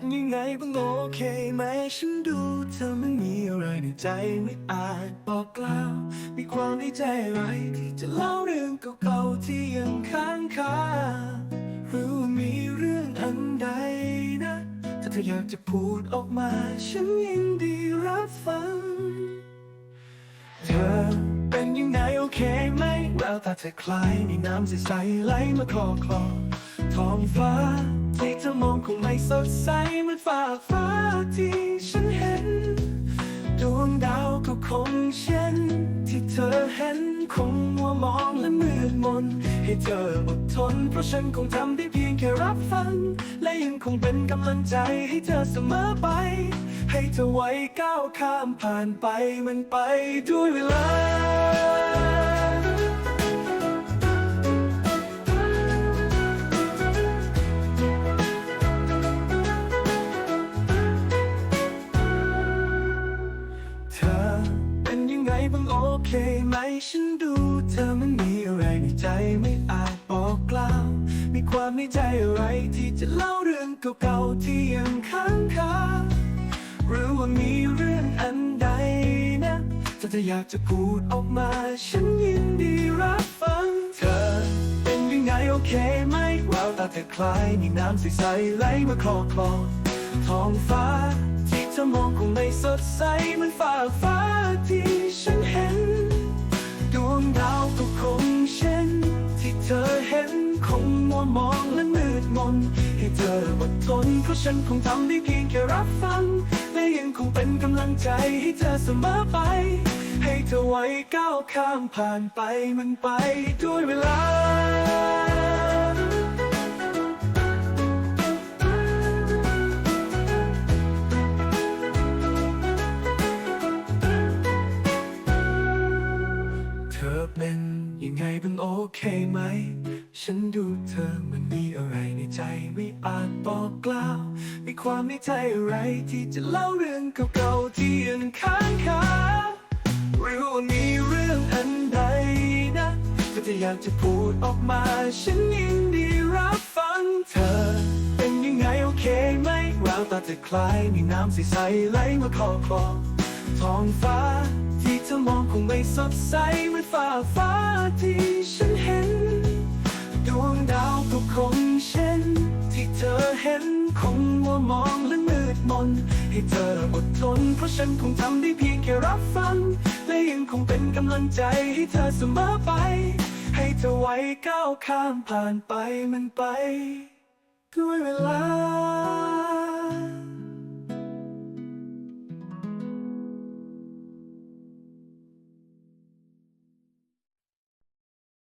เป็นยังไงบ้างโอเคไหมฉันดูเธอมันมีอะไรในใจไม่อาจบอกกล่าว มีความในใจอะไรที่จะเล่าเรื่องเก่าๆที่ยังค้างคาหรือมีเรื่องอันใดนะ ถ้าเธออยากจะพูดออกมา ฉันยินดีรับฟัง เธอเป็นยังไงโอเคไหมแววตาเธอคล้ายมีน้ำใสๆไหลมาคลอคลอท้องฟ้า ที่เธอมองคงไม่สดใสเหมือนฟ้าฟ้าที่ฉันเห็น ดวงดาวก็คงเช่น ที่เธอเห็นคงมัวมองและมืดมน ให้เธออดทน เพราะฉันคงทำได้เพียงแค่รับฟัง และยังคงเป็นกำลังใจให้เธอเสมอไป ให้เธอไว้ก้าวข้ามผ่านไปมันไปด้วยเวลา บ้างโอเคไหมฉันดูเธอมันมีอะไรในใจไม่อาจบอกกล่าว มีความในใจอะไรที่จะเล่าเรื่องเก่าๆที่ยังค้างคาหรือว่ามีเรื่องอันใดนะถ้าเธออยากจะพูดออกมา ฉันยินดีรับฟังเธอ เป็นยังไงโอเคไหมแววตาเธอคล้ายมีน้ำใสๆไหลมาคลอคลอท้องฟ้าที่เธอมองคงไม่สดใสเหมือนฟ้าฟ้าที่ฉัน คงมัวมองและมืดมน ให้เธออดทนเพราะฉันคงทำได้เพียงแค่รับฟัง และยังคงเป็นกำลังใจให้เธอเสมอไป ให้เธอไว้ก้าวข้ามผ่านไปมันไปด้วยเวลาเธอเป็นยังไงบ้างโอเคไหม ฉันดูเธอมันมีอะไรในใจไม่อาจบอกกล่าว มีความในใจอะไรที่จะเล่าเรื่องเก่าๆที่ยังค้างคาหรือว่ามีเรื่องอันใดนะถ้าจะอยากจะพูดออกมา ฉันยินดีรับฟังเธอ เป็นยังไงโอเคไหมแววตาเธอคล้ายมีน้ำใสๆไหลมาคลอคลอท้องฟ้า ที่เธอมองคงไม่สดใสเหมือนฟ้าฟ้าที่ฉัน น ให้เธออดทน เพราะฉันคงทำได้เพียงแค่รับฟัง และยังคงเป็นกำลังใจให้เธอเสมอไป ให้เธอไว้ก้าวข้ามผ่านไปมันไป ด้วยเวลา